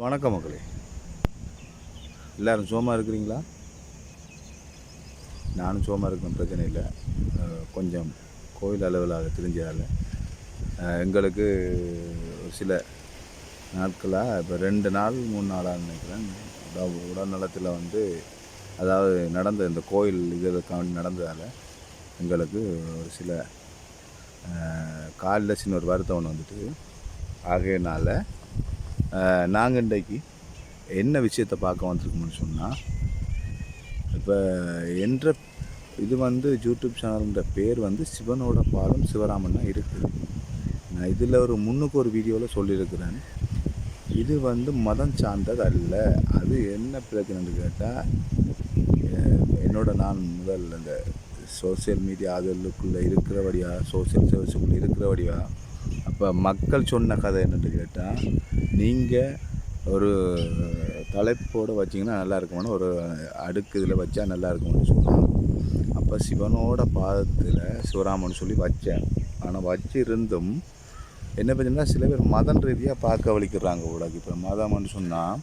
வணக்கம் மக்களே. எல்லோரும் சோமா இருக்கிறீங்களா? நானும் சோமா இருக்கணும் பிரச்சனை இல்லை. கொஞ்சம் கோயில் அளவிலாக தெரிஞ்சதால் எங்களுக்கு ஒரு சில நாட்களாக இப்போ ரெண்டு நாள் மூணு நாளாக நினைக்கிறேன். உடல் உடல்நலத்தில் வந்து அதாவது நடந்த இந்த கோயில் இதுக்காண்டி நடந்ததால் எங்களுக்கு ஒரு சில காலில் சின்ன ஒரு வருத்தம் ஒன்று வந்துட்டு ஆகையினால நாங்கள் இன்றைக்கு என்ன விஷயத்தை பார்க்க வந்திருக்கோம்னு சொன்னால் இப்போ என்ற இது வந்து யூடியூப் சேனல்ன்ற பேர் வந்து சிவனோட பாலம் சிவராமன் இருக்குது நான் இதில் ஒரு முன்னுக்கு ஒரு வீடியோவில் சொல்லியிருக்கிறேன். இது வந்து மதம் சார்ந்தது அல்ல. அது என்ன பிரச்சனைன்னு கேட்டால் என்னோட நான் முதல் அந்த சோசியல் மீடியா அதுக்குள்ளே இருக்கிறபடியா சோசியல் சர்வீஸுக்குள்ளே வழியாக அப்போ மக்கள் சொன்ன கதை என்னன்னு கேட்டால் நீங்கள் ஒரு தலைப்போடு வச்சிங்கன்னா நல்லா இருக்கும்னு ஒரு அடுக்கு இதில் வச்சா நல்லா இருக்கும்னு சொன்னாங்க. அப்போ சிவனோட பாதத்தில் சிவராமன் சொல்லி வச்சேன் ஆனால் வச்சிருந்தும் என்ன பார்த்தீங்கன்னா சில பேர் மதம் ரீதியாக பார்க்க வலிக்கிறாங்க உலக இப்போ மதம்னு சொன்னால்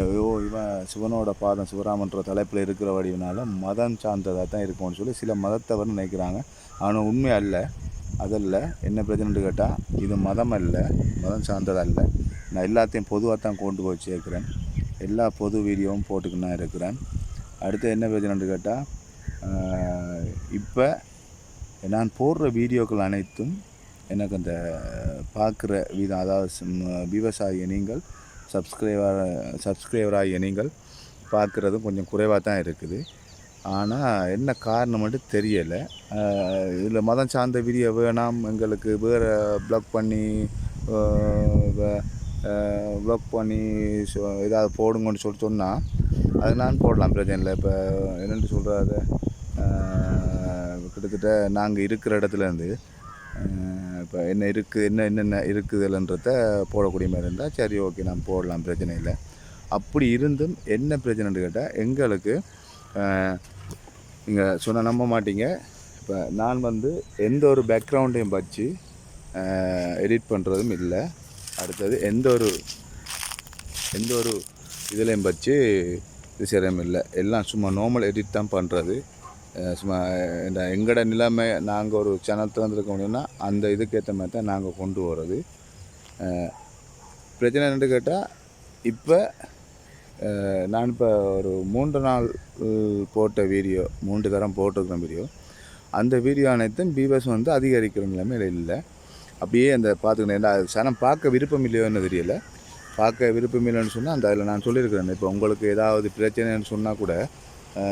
ஐயோ இவன் சிவனோட பாதம் சிவராமன்ற தலைப்பில் இருக்கிற வடிவினால மதம் சார்ந்ததாக தான் இருக்கும்னு சொல்லி சில மதத்தவர் நினைக்கிறாங்க. ஆனால் உண்மை அல்ல. அதல்ல என்ன பிரச்சனைன்னு கேட்டால் இது மதம் அல்ல மதம் சார்ந்தது அல்ல. நான் எல்லாத்தையும் பொதுவாக தான் கொண்டு போய் சேர்க்குறேன். எல்லா பொது வீடியோவும் போட்டுக்கு நான் இருக்கிறேன். அடுத்து என்ன பிரச்சனைன்னு கேட்டால் இப்போ நான் போடுற வீடியோக்கள் அனைத்தும் எனக்கு அந்த பார்க்குற விதம் அதாவது விவசாயி நீங்கள் சப்ஸ்கிரைபர் சப்ஸ்கிரைபராகிய நீங்கள் பார்க்குறதும் கொஞ்சம் குறைவாக தான் இருக்குது. ஆனால் என்ன காரணம் மட்டும் தெரியலை. இதில் மதம் சார்ந்த விதியை வேணாம் எங்களுக்கு வேறு ப்ளாக் பண்ணி ப்ளாக் பண்ணி சொ- ஏதாவது போடுங்கன்னு சொல்லி சொன்னால் அது நான் போடலாம் பிரச்சனை இல்லை. இப்போ என்னென்னு சொல்கிறாரு கிட்டத்தட்ட நாங்கள் இருக்கிற இடத்துலேருந்து இப்போ என்ன இருக்குது என்ன என்னென்ன இருக்குதுலன்றத போடக்கூடிய மாதிரி இருந்தால் சரி ஓகே நான் போடலாம் பிரச்சனை இல்லை. அப்படி இருந்தும் என்ன பிரச்சனைன்னு கேட்டால் எங்களுக்கு நீங்கள் சொன்ன நம்ப மாட்டீங்க. இப்போ நான் வந்து எந்த ஒரு பேக்ரவுண்டையும் வச்சு எடிட் பண்ணுறதும் இல்லை. அடுத்தது எந்த ஒரு எந்த ஒரு இதுலேயும் வச்சு இது செய்கிறதும் இல்லை. எல்லாம் சும்மா நார்மல் எடிட் தான் பண்ணுறது சும்மா இந்த எங்களோட நிலைமை நாங்கள் ஒரு சேனல் திறந்துருக்க முடியும்னா அந்த இதுக்கேற்ற மாதிரி தான் நாங்கள் கொண்டு வர்றது பிரச்சனை என்னென்னு கேட்டால் இப்போ நான் இப்போ ஒரு மூன்று நாள் போட்ட வீடியோ மூன்று தரம் போட்டிருக்கிற வீடியோ. அந்த வீடியோ அனைத்தும் பீவஸ் வந்து அதிகரிக்கிற நிலைமையில் இல்லை. அப்படியே அந்த பார்த்துக்கணும் அது சனம் பார்க்க விருப்பம் இல்லையோன்னு தெரியலை. பார்க்க விருப்பம் இல்லைன்னு சொன்னால் அந்த அதில் நான் சொல்லியிருக்கிறேன். இப்போ உங்களுக்கு ஏதாவது பிரச்சனைன்னு சொன்னால் கூட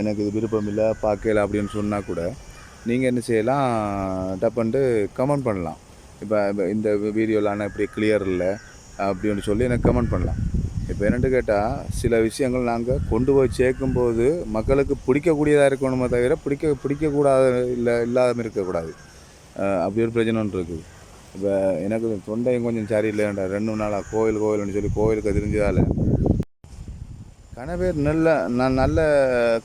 எனக்கு இது விருப்பம் இல்லை பார்க்கல அப்படின்னு சொன்னால் கூட நீங்கள் என்ன செய்யலாம்? டப்புன்ட்டு கமெண்ட் பண்ணலாம். இப்போ இந்த வீடியோவில் ஆனால் இப்படி கிளியர் இல்லை அப்படின்னு சொல்லி எனக்கு கமெண்ட் பண்ணலாம். இப்போ என்னென்னு கேட்டால் சில விஷயங்கள் நாங்கள் கொண்டு போய் சேர்க்கும்போது மக்களுக்கு பிடிக்கக்கூடியதாக இருக்கணுமே தவிர பிடிக்க பிடிக்கக்கூடாது இல்லை இல்லாமல் இருக்கக்கூடாது. அப்படி ஒரு பிரச்சனை ஒன்று இருக்குது. இப்போ எனக்கு தொண்டையும் கொஞ்சம் சரியில்லைண்டா ரெண்டு நாளாக கோயில் கோயில்னு சொல்லி கோயிலுக்கு தெரிஞ்சதால். கன பேர் நல்ல நான் நல்ல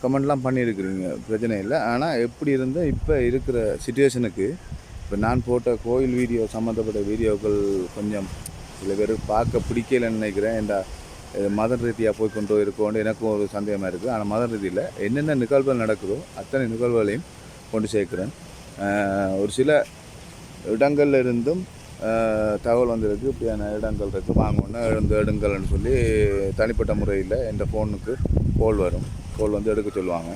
கமெண்ட்லாம் பண்ணியிருக்கிறீங்க பிரச்சனை இல்லை. ஆனால் எப்படி இருந்தால் இப்போ இருக்கிற சுச்சுவேஷனுக்கு இப்போ நான் போட்ட கோயில் வீடியோ சம்மந்தப்பட்ட வீடியோக்கள் கொஞ்சம் சில பேர் பார்க்க பிடிக்கலன்னு நினைக்கிறேன். ஏண்டா மத ரீதியாக போய் கொண்டு இருக்கோன்னு எனக்கும் ஒரு சந்தேகமாக இருக்குது ஆனால் மத ரீதியில் என்னென்ன நிகழ்வுகள் நடக்குதோ அத்தனை நிகழ்வுகளையும் கொண்டு சேர்க்குறேன். ஒரு சில இடங்கள்ல இருந்தும் தகவல் வந்திருக்கு. இப்படியான இடங்கள் இருக்குது வாங்கணுன்னா எழுந்து எடுங்கள்னு சொல்லி தனிப்பட்ட முறையில் என் ஃபோனுக்கு கோல் வரும். கோல் வந்து எடுக்க சொல்லுவாங்க.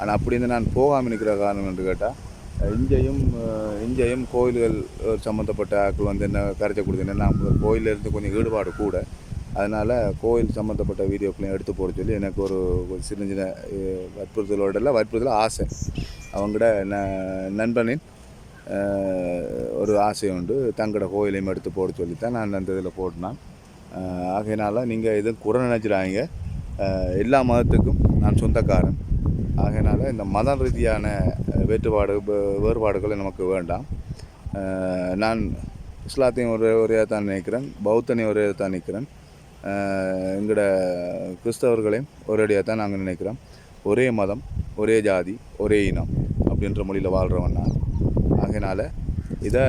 ஆனால் அப்படி இருந்து நான் போகாமல் நிற்கிற காரணம் என்று கேட்டால் இங்கேயும் இங்கேயும் கோயில்கள் சம்மந்தப்பட்ட ஆட்கள் வந்து என்ன கரைச்ச கொடுத்தீங்கன்னா நான் கோயிலேருந்து இருந்து கொஞ்சம் ஈடுபாடு கூட அதனால் கோயில் சம்மந்தப்பட்ட வீடியோக்களையும் எடுத்து போட சொல்லி எனக்கு ஒரு ஒரு சின்ன சின்ன வற்புறுத்தலோட இல்லை வற்புறுத்தல ஆசை. அவங்களோட ந நண்பனின் ஒரு ஆசை உண்டு. தங்களோட கோயிலையும் எடுத்து போட சொல்லி தான் நான் அந்த இதில் போட்டினேன் ஆகையினால் நீங்கள் எதுவும் குறை நினச்சிடாங்க எல்லா மதத்துக்கும் நான் சொந்தக்காரன். ஆகையினால் இந்த மத ரீதியான அஹ், வேற்றுப்பாடு நமக்கு வேண்டாம். நான் இஸ்லாத்தையும் ஒரே ஒரே தான் நினைக்கிறேன். பௌத்தனையும் ஒரே தான் நினைக்கிறேன். எங்களோட கிறிஸ்தவர்களையும் ஒரேடியாக தான் நாங்கள் நினைக்கிறோம். ஒரே மதம் ஒரே ஜாதி ஒரே இனம் அப்படின்ற மொழியில் வாழ்கிறவன் நான். ஆகையினால இதை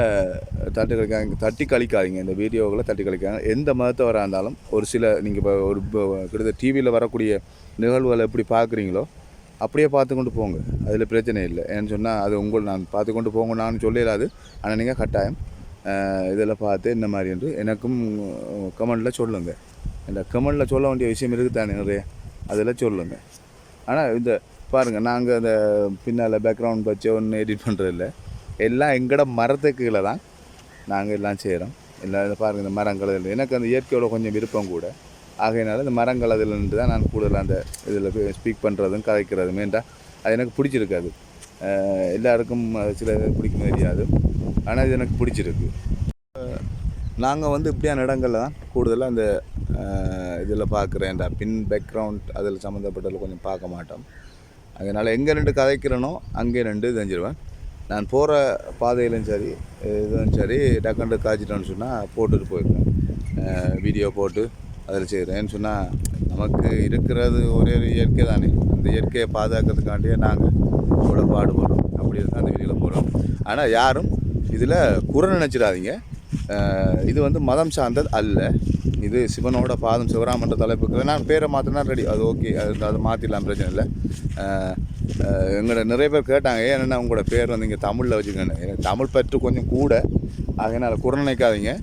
தட்டி கழிக்காங்க தட்டி கழிக்காதீங்க. இந்த வீடியோவில் தட்டி கழிக்காங்க எந்த மதத்தவராக இருந்தாலும் ஒரு சில நீங்கள் இப்போ ஒரு கிட்டத்தட்ட டிவியில் வரக்கூடிய நிகழ்வுகளை எப்படி பார்க்குறீங்களோ அப்படியே பார்த்து கொண்டு போங்க. அதில் பிரச்சனை இல்லை. ஏன்னு சொன்னால் அது உங்கள் நான் பார்த்து கொண்டு போங்க நான் சொல்லிடாது ஆனால் நீங்கள் கட்டாயம் இதில் இதெல்லாம் பார்த்து இந்த மாதிரி என்று எனக்கும் கமெண்டில் சொல்லுங்கள் இந்த கமெண்டில் சொல்ல வேண்டிய விஷயம் இருக்குது தானே நிறைய? அதில் சொல்லுங்கள் ஆனால் இந்த பாருங்கள் நாங்கள் அந்த பின்னால் பேக்ரவுண்ட் வச்சு ஒன்று எடிட் பண்ணுறதில்ல எல்லாம் எங்கட மரத்துக்கு கீழே தான் நாங்கள் எல்லாம் செய்கிறோம். எல்லாம் இதை பாருங்கள் இந்த மரங்கள் இதில். எனக்கு அந்த இயற்கையோட கொஞ்சம் விருப்பம் கூட. ஆகையினால இந்த மரங்கள் அதில் நின்று தான் நான் கூடுதல் அந்த இதில் ஸ்பீக் பண்ணுறதும் கதைக்கிறதும். ஏன்டா அது எனக்கு பிடிச்சிருக்காது. எல்லாருக்கும் சில பிடிக்கும் தெரியாது. ஆனால் இது எனக்கு பிடிச்சிருக்கு. நாங்கள் வந்து இப்படியான இடங்களில் தான் கூடுதலாக அந்த இதில் பார்க்குறேன் இந்த பின் பேக்ரவுண்ட் அதில் சம்மந்தப்பட்டதில் கொஞ்சம் பார்க்க மாட்டோம். அதனால் எங்கே ரெண்டு கதைக்கிறேனோ அங்கே ரெண்டு தெரிஞ்சிருவேன். நான் போகிற பாதையிலும் சரி இதுவும் சரி டக்கண்டு காய்ச்சிட்டோன்னு சொன்னால் போட்டுட்டு போயிடுவேன். வீடியோ போட்டு அதில் செய்கிறேன்னு சொன்னால் நமக்கு இருக்கிறது ஒரே ஒரு இயற்கை தானே. அந்த இயற்கையை பாதுகாக்கிறதுக்காண்டியே நாங்கள் இவ்வளோ பாடுபடுறோம். அப்படி இருந்தால் அந்த வீடியோவில் போகிறோம் ஆனால் யாரும் இதில் குறை நினச்சிடாதீங்க. இது வந்து மதம் சார்ந்தது அல்ல. இது சிவனோட பாதம் சிவராமன்ற தலைப்புக்கு நான் பேரை மாற்றினா ரெடி அது ஓகே அது அதை மாற்றிடலாம் பிரச்சனை இல்லை. அஹ் எங்களோட நிறைய பேர் கேட்டாங்க ஏன் உங்களோட பேர் வந்து இங்கே தமிழில் வச்சுக்கோங்க தமிழ் பற்று கொஞ்சம் கூட. அதனால் குறை நினைக்காதீங்க.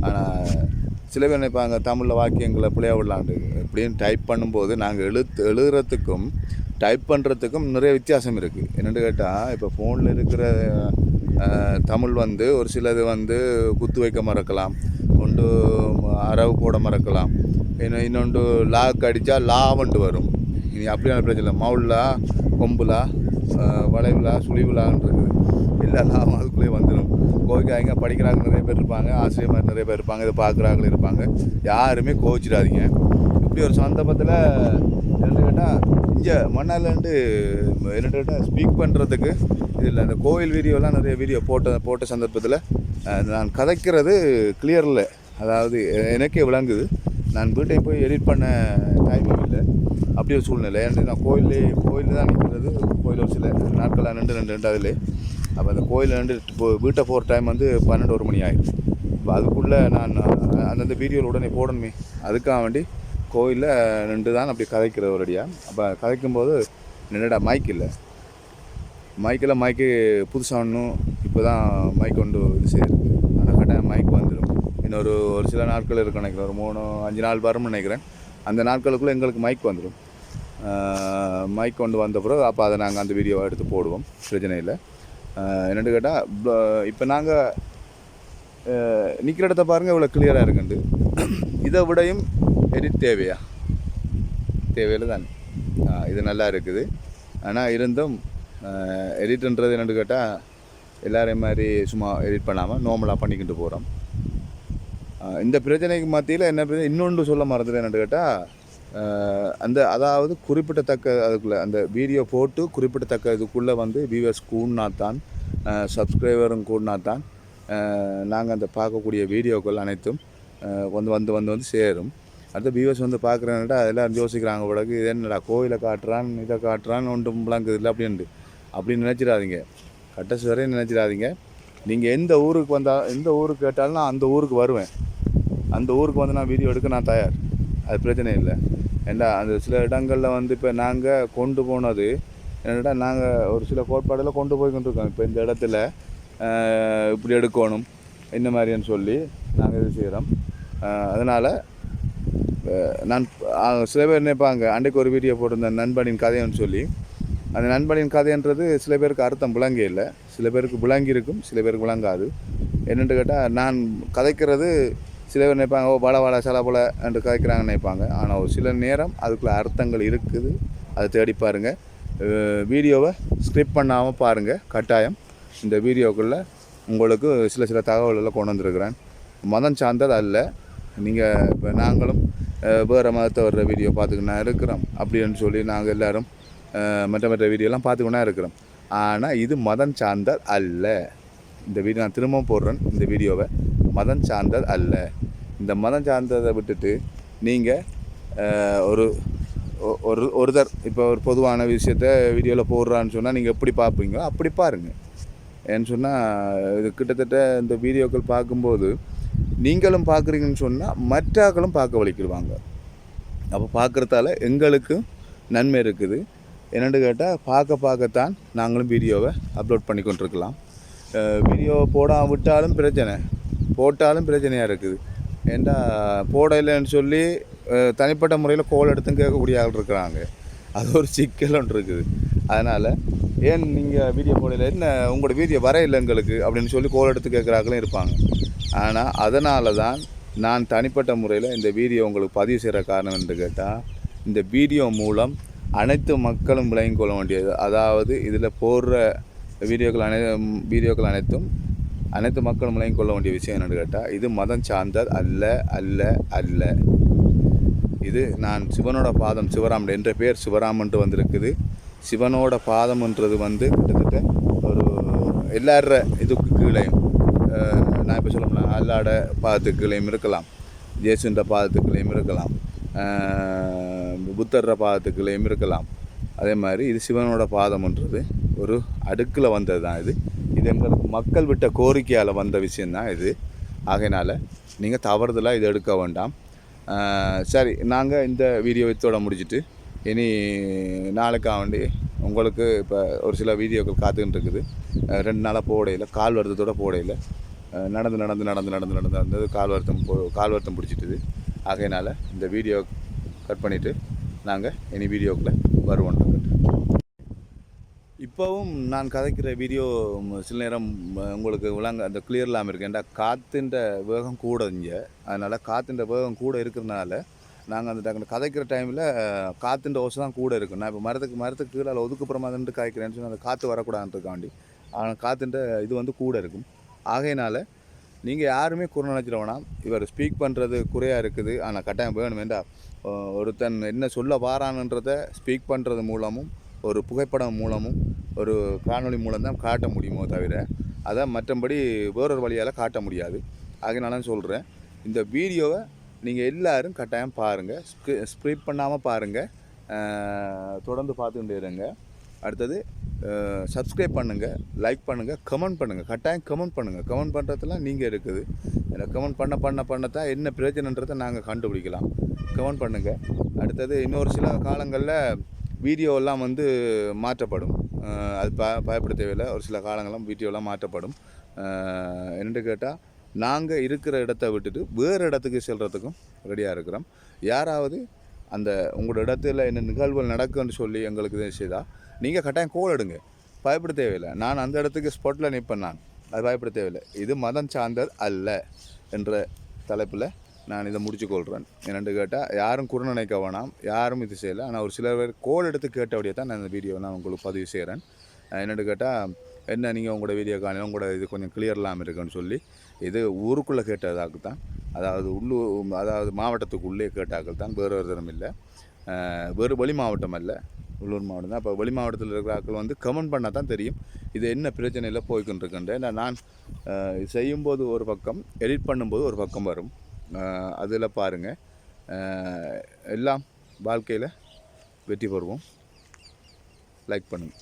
ஆனால் சில பேர் நினைப்பாங்க தமிழில் வாக்கியங்களை பிள்ளையா விடலான்ட்டு இப்படின்னு டைப் பண்ணும்போது நாங்கள் எழுத்து எழுதுறதுக்கும் டைப் பண்ணுறதுக்கும் நிறைய வித்தியாசம் இருக்குது என்னென்னு கேட்டால் இப்போ ஃபோனில் இருக்கிற தமிழ் வந்து ஒரு சிலது வந்து குத்து வைக்க மறக்கலாம் ஒன்று அரவு போட மறக்கலாம் இன்னும் இன்னொன்று லாக்கு அடித்தா லாவண்டு வரும். இனி அப்படியான பிரச்சனை இல்லை. மவுளா கொம்புலா வளைவுலா சுழிவுலான்றது இருக்குது. எல்லா லாபம் அதுக்குள்ளேயே வந்துடும் கோவிக்காய்ங்க படிக்கிறாங்க நிறைய பேர் இருப்பாங்க. ஆசிரியர் நிறைய பேர் இருப்பாங்க. இதை பார்க்குறாங்களே இருப்பாங்க. யாருமே கோவிச்சிடாதீங்க. இப்படி ஒரு சந்தர்ப்பத்தில் என்னென்னு கேட்டால் இங்கே மண்ணாலண்டு என்னென்னு ஸ்பீக் பண்ணுறதுக்கு இதில் அந்த கோவில் வீடியோலாம் நிறைய வீடியோ போட்ட போட்ட சந்தர்ப்பத்தில் நான் கதைக்கிறது clear இல்லை அதாவது எனக்கே விளங்குது. நான் வீட்டை போய் எடிட் பண்ண டைமும் இல்லை. அப்படி ஒரு சூழ்நிலை. ஏன்னா நான் கோயிலே கோயிலில் தான் நிற்கிறது. கோயில் ஒரு சில நாட்களாக நின்று ரெண்டு ரெண்டு அதில் அப்போ அந்த கோயிலில் நின்று இப்போ வீட்டை போகிற டைம் வந்து பன்னெண்டு ஒரு மணி ஆயிடும் இப்போ அதுக்குள்ளே நான் அந்தந்த வீடியோவில் உடனே போடணுமே. அதுக்காக வேண்டி கோயிலில் நின்று தான் அப்படி கதைக்கிற ஒரடியாக அப்போ கதைக்கும்போது நின்றுடா மைக் இல்லை. மைக்கில் மைக்கு புதுசாக ஒன்றும் இப்போ தான் மைக் கொண்டு இது செய்யுது ஆனால் கட்டாயம் மைக் வந்துடும் இன்னொரு ஒரு சில நாட்கள் இருக்குன்னு நினைக்கிறேன். ஒரு மூணு அஞ்சு நாள் வரும்னு நினைக்கிறேன். அந்த நாட்களுக்குள்ளே எங்களுக்கு மைக் வந்துடும் மைக் கொண்டு வந்த பிறகு அப்போ அதை நாங்கள் அந்த வீடியோவை எடுத்து போடுவோம். பிரச்சனை இல்லை என்னென்னு கேட்டால் இப்போ நாங்கள் நிற்கிற இடத்த பாருங்கள் இவ்வளோ கிளியராக இருக்குண்டு இதை விடையும் எடிட் தேவையா? தேவையில்லை தான். இது நல்லா இருக்குது. ஆனால் இருந்தும் எடிட்ன்றது என்னென்னு கேட்டால் எல்லாரையும் மாதிரி சும்மா எடிட் பண்ணாமல் நார்மலாக பண்ணிக்கிட்டு போகிறோம் இந்த பிரச்சனைக்கு மத்தியில் என்ன பிரச்சனை இன்னொன்று சொல்ல மறந்துட்டு என்னென்னு கேட்டால் அந்த அதாவது குறிப்பிடத்தக்க அதுக்குள்ளே அந்த வீடியோ போட்டு குறிப்பிடத்தக்க இதுக்குள்ளே வந்து வியூவர்ஸ் கூடினா தான் சப்ஸ்கிரைபரும் கூடினா தான் நாங்கள் அந்த பார்க்கக்கூடிய வீடியோக்கள் அனைத்தும் வந்து வந்து வந்து வந்து சேரும். அடுத்து வியூவர்ஸ் வந்து பார்க்குறேன்டா அதெல்லாம் யோசிக்கிறாங்க உடக்கு இது என்னடா கோயிலை காட்டுறான் இதை காட்டுறான் ஒன்றும் விளங்குது இல்லை அப்படின்ட்டு அப்படின்னு நினச்சிடாதீங்க. கட்டசு வரையும் நினச்சிடாதீங்க. நீங்கள் எந்த ஊருக்கு வந்தால் எந்த ஊருக்கு கேட்டாலும் நான் அந்த ஊருக்கு வருவேன். அந்த ஊருக்கு வந்து நான் வீடியோ எடுக்க நான் தயார். அது பிரச்சனை இல்லை. ஏண்டா அந்த சில இடங்களில் வந்து இப்போ நாங்கள் கொண்டு போனது என்னடா நாங்கள் ஒரு சில கோட்பாடில் கொண்டு போய் கொண்டிருக்கோம் இப்போ இந்த இடத்துல இப்படி எடுக்கணும் இந்த மாதிரின்னு சொல்லி நாங்கள் இது செய்கிறோம் அதனால் நான் சில பேர் நினைப்பாங்க அன்றைக்கு ஒரு வீடியோ போட்டிருந்தேன் நண்பனின் கதைன்னு சொல்லி. அந்த நண்பனின் கதைன்றது சில பேருக்கு அர்த்தம் விளங்கே இல்லை. சில பேருக்கு விளங்கி இருக்கும் சில பேருக்கு விளங்காது. என்னென்று கேட்டால் நான் கதைக்கிறது சில பேர் நினைப்பாங்க ஓ வள வாழ சல போல என்று கதைக்கிறாங்கன்னு நினைப்பாங்க. ஆனால் ஒரு சில நேரம் அதுக்குள்ள அர்த்தங்கள் இருக்குது. அதை தேடி பாருங்கள் வீடியோவை ஸ்கிரிப் பண்ணாமல் பாருங்கள் கட்டாயம். இந்த வீடியோக்குள்ளே உங்களுக்கு சில சில தகவல்களை கொண்டு வந்திருக்கிறேன். மதம் சார்ந்தது அல்ல. நீங்கள் இப்போ நாங்களும் வேறு மதத்தை வர்ற வீடியோ பார்த்துக்கினா இருக்கிறோம் அப்படின்னு சொல்லி நாங்கள் எல்லாரும் மற்ற மற்ற வீடியோலாம் பார்த்துக்கினா இருக்கிறோம். ஆனால் இது மதம் சார்ந்தது அல்ல. இந்த வீடியோ நான் திரும்பவும் போடுறேன் இந்த வீடியோவை. மதம் சார்ந்தது அல்ல. இந்த மதம் சார்ந்ததை விட்டுட்டு நீங்கள் ஒரு ஒரு ஒருத்தர் இப்போ ஒரு பொதுவான விஷயத்த வீடியோவில் போடுறான்னு சொன்னால் நீங்கள் எப்படி பார்ப்பீங்களோ அப்படி பாருங்கள் ஏன்னு சொன்னால் இது கிட்டத்தட்ட இந்த வீடியோக்கள் பார்க்கும்போது நீங்களும் பார்க்குறீங்கன்னு சொன்னால் மற்றாக்களும் பார்க்க வலிக்கிடுவாங்க. அப்போ பார்க்குறதால எங்களுக்கும் நன்மை இருக்குது. என்னென்னு கேட்டால் பார்க்க பார்க்கத்தான் நாங்களும் வீடியோவை அப்லோட் பண்ணி கொண்டிருக்கலாம் வீடியோ போடாம விட்டாலும் பிரச்சனை. போட்டாலும் பிரச்சனையாக இருக்குது. ஏண்டா போடலைன்னு சொல்லி தனிப்பட்ட முறையில் கோல் எடுத்தும் கேட்கக்கூடிய ஆள் இருக்கிறாங்க. அது ஒரு சிக்கல் ஒன்று இருக்குது. அதனால் ஏன் நீங்கள் வீடியோ போடல? என்ன உங்களோட வீடியோ வர இல்லை எங்களுக்கு? அப்படின்னு சொல்லி கோல் எடுத்து கேட்குறாங்களும் இருப்பாங்க. ஆனால் அதனால தான் நான் தனிப்பட்ட முறையில் இந்த வீடியோ உங்களுக்கு பதிவு செய்கிற காரணம் என்று கேட்டால் இந்த வீடியோ மூலம் அனைத்து மக்களும் விளங்கிக் கொள்ள வேண்டியது. அதாவது இதில் போடுற வீடியோக்கள் அனை வீடியோக்கள் அனைத்தும் அனைத்து மக்களும் விளங்கிக் கொள்ள வேண்டிய விஷயம் என்னென்னு கேட்டால் இது மதம் சார்ந்தது அல்ல அல்ல அல்ல. இது நான் சிவனோட பாதம் சிவராமன் என்ற பேர் சிவராமன்ட்டு வந்திருக்குது. சிவனோட பாதம்ன்றது வந்து கிட்டத்தட்ட ஒரு எல்லார இதுக்கு கீழே இப்போ சொல்ல அல்லாட பாதத்துக்களையும் இருக்கலாம். ஜேசுன்ற பாதத்துக்கு இருக்கலாம். அஹ், புத்தர்ற இருக்கலாம். அதே மாதிரி இது சிவனோட பாதம்ன்றது ஒரு அடுக்கில் வந்தது தான் இது. இது எங்களுக்கு மக்கள் விட்ட கோரிக்கையால் வந்த விஷயந்தான் இது. ஆகையினால் நீங்கள் தவறுதலாக இதை எடுக்க வேண்டாம். சரி நாங்கள் இந்த வீடியோ இத்தோட முடிச்சிட்டு இனி நாளைக்காக வேண்டி உங்களுக்கு இப்போ ஒரு சில வீடியோக்கள் காத்துக்கிட்டு இருக்குது. ரெண்டு நாளாக போடையில் கால் வருத்தத்தோட போடையில். நடந்து நடந்து நடந்து நடந்து நடந்து நடந்தது கால் வருத்தம் போ கால் வருத்தம் பிடிச்சிட்டுது. ஆகையினால் இந்த வீடியோ கட் பண்ணிவிட்டு நாங்கள் இனி வீடியோக்குள்ளே வருவோம் இப்போவும் நான் கதைக்கிற வீடியோ சில நேரம் உங்களுக்கு விளங்க அந்த கிளியர் இல்லாமல் இருக்கு. ஏன்டா காற்றுன்ற வேகம் கூட இங்கே. அதனால் காற்றுன்ற வேகம் கூட இருக்கிறனால நாங்கள் அந்த டக்குனு கதைக்கிற டைமில் காற்றுன்ற ஓசை தான் கூட இருக்கும் நான் இப்போ மரத்துக்கு மரத்துக்கு கீழே ஒதுக்குப்புறமா நின்று காய்க்கிறேன்னு சொன்னால் அந்த காற்று வரக்கூடாதுன்றதுக்காண்டி. ஆனால் காற்றுன்ற இது வந்து கூட இருக்கும். ஆகையினால் நீங்கள் யாருமே குறை நினச்சிட வேணாம். இவர் ஸ்பீக் பண்ணுறது குறையாக இருக்குது. ஆனால் கட்டாயம் வேணும் வேண்டாம் ஒருத்தன் என்ன சொல்ல வாரான்ன்றதை ஸ்பீக் பண்ணுறது மூலமும் ஒரு புகைப்படம் மூலமும் ஒரு காணொளி மூலம் தான் காட்ட முடியுமோ தவிர அதை மற்றபடி வேறொரு வழியால் காட்ட முடியாது. அதனால தான் சொல்கிறேன் இந்த வீடியோவை நீங்கள் எல்லோரும் கட்டாயம் பாருங்கள் ஸ்க்ரீப் பண்ணாமல் பாருங்கள் தொடர்ந்து பார்த்துக்கிட்டே இருங்க. அடுத்தது சப்ஸ்கிரைப் பண்ணுங்கள் லைக் பண்ணுங்கள் கமெண்ட் பண்ணுங்கள் கட்டாயம் கமெண்ட் பண்ணுங்கள் கமெண்ட் பண்ணுறதுலாம் நீங்கள் இருக்குது. ஏன்னா கமெண்ட் பண்ண பண்ண பண்ணத்தான் என்ன பிரச்சனைன்றதை நாங்கள் கண்டுபிடிக்கலாம். கமெண்ட் பண்ணுங்கள் அடுத்தது இன்னொரு சில காலங்களில் வீடியோலாம் வந்து மாற்றப்படும். அது ப பயப்பட தேவையில்லை. ஒரு சில காலங்களும் வீடியோலாம் மாற்றப்படும். என்னென்று கேட்டால் நாங்கள் இருக்கிற இடத்த விட்டுட்டு வேறு இடத்துக்கு செல்கிறதுக்கும் ரெடியாக இருக்கிறோம். யாராவது அந்த உங்களோட இடத்துல என்ன நிகழ்வுகள் நடக்குன்னு சொல்லி எங்களுக்கு இது செய்தால் நீங்கள் கட்டாயம் கோல் எடுங்க. பயப்பட தேவையில்லை. நான் அந்த இடத்துக்கு ஸ்பாட்டில் நிற்பேன் நான். அது பயப்பட தேவையில்லை. இது மதம் சார்ந்தது அல்ல என்ற தலைப்பில் நான் இதை முடிச்சு கொள்கிறேன் என்னென்று கேட்டால் யாரும் குறை நினைக்க வேணாம். யாரும் இது செய்யலை. ஆனால் ஒரு சில பேர் கோல் எடுத்து கேட்டபடியே தான் நான் இந்த வீடியோ நான் உங்களுக்கு பதிவு செய்கிறேன் என்னென்னு கேட்டால் என்ன நீங்கள் உங்களோட வீடியோ காணல உங்களோட இது கொஞ்சம் கிளியர் இல்லாமல் இருக்குன்னு சொல்லி இது ஊருக்குள்ளே கேட்டதாக்கு தான் அதாவது உள்ளூர் அதாவது மாவட்டத்துக்குள்ளே கேட்டாக்கள் தான் வேறு ஒரு தரம் இல்லை. வேறு வெளி மாவட்டம் அல்ல. உள்ளூர் மாவட்டம் தான். அப்போ வெளி மாவட்டத்தில் இருக்கிற ஆட்கள் வந்து கமெண்ட் பண்ணால் தான் தெரியும். இது என்ன பிரச்சனையில் போய்கிட்டு நான் செய்யும்போது ஒரு பக்கம் எடிட் பண்ணும்போது ஒரு பக்கம் வரும். அதில் பாருங்கள் எல்லாம் வாழ்க்கையில் வெற்றி பெறுவோம். லைக் பண்ணுங்கள்